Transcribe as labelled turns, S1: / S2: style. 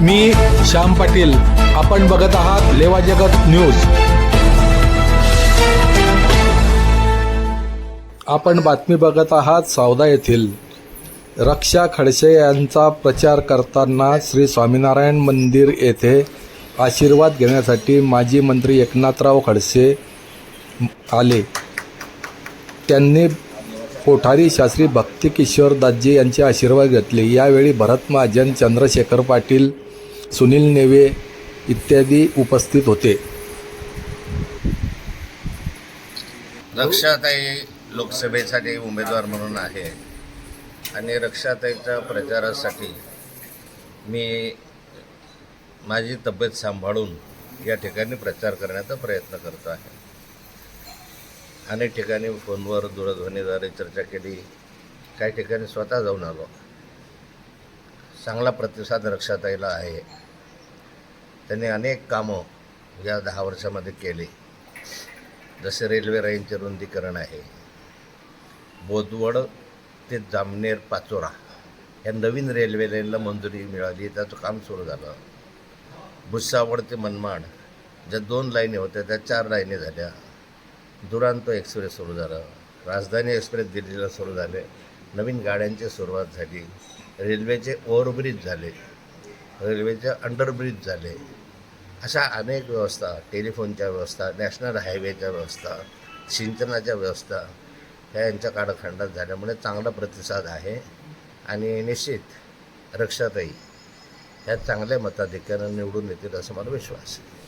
S1: मी श्याम पाटील. आपण बघत आहात लेवा जगत न्यूज. आपण बातमी बघत आहात सावदा येथील. रक्षा खडसे यांचा प्रचार करताना श्री स्वामीनारायण मंदिर येथे आशीर्वाद घेण्यासाठी माजी मंत्री एकनाथराव खडसे आले. त्यांनी कोठारी शास्त्री भक्ती किशोर दासजी यांचे आशीर्वाद घेतले. यावेळी भरत महाजन चंद्रशेखर पाटील सुनील नेवे इत्यादी उपस्थित होते.
S2: रक्षाताई लोकसभेसाठी उमेदवार म्हणून आहे. आणि रक्षाताईच्या प्रचारासाठी मी माझी तब्येत सांभाळून या ठिकाणी प्रचार करण्याचा प्रयत्न करतो आहे. अनेक ठिकाणी फोनवर दूरध्वनीद्वारे चर्चा केली. काही ठिकाणी स्वतः जाऊन आलो. चांगला प्रतिसाद रक्षाताईला आहे. त्यांनी अनेक कामं या दहा वर्षामध्ये केली. जसे रेल्वे लाईनचे रुंदीकरण आहे बोदवड ते जामनेर पाचोरा या नवीन रेल्वे लाईनला मंजुरी मिळाली त्याचं काम सुरू झालं. भुसावळ ते मनमाड ज्या दोन लाईनी होत्या त्या चार लाईनी झाल्या. दुरांतो एक्सप्रेस सुरू झालं. राजधानी एक्सप्रेस दिल्लीला सुरू झाले. नवीन गाड्यांची सुरुवात झाली. रेल्वेचे ओव्हरब्रिज झाले. रेल्वेचे अंडरब्रिज झाले. अशा अनेक व्यवस्था टेलिफोनच्या व्यवस्था नॅशनल हायवेच्या व्यवस्था सिंचनाच्या व्यवस्था ह्या यांच्या काळखंडात झाल्यामुळे चांगला प्रतिसाद आहे आणि निश्चित रक्षाताई ह्या चांगल्या मताधिक्यानं निवडून येतील असा मला विश्वास आहे.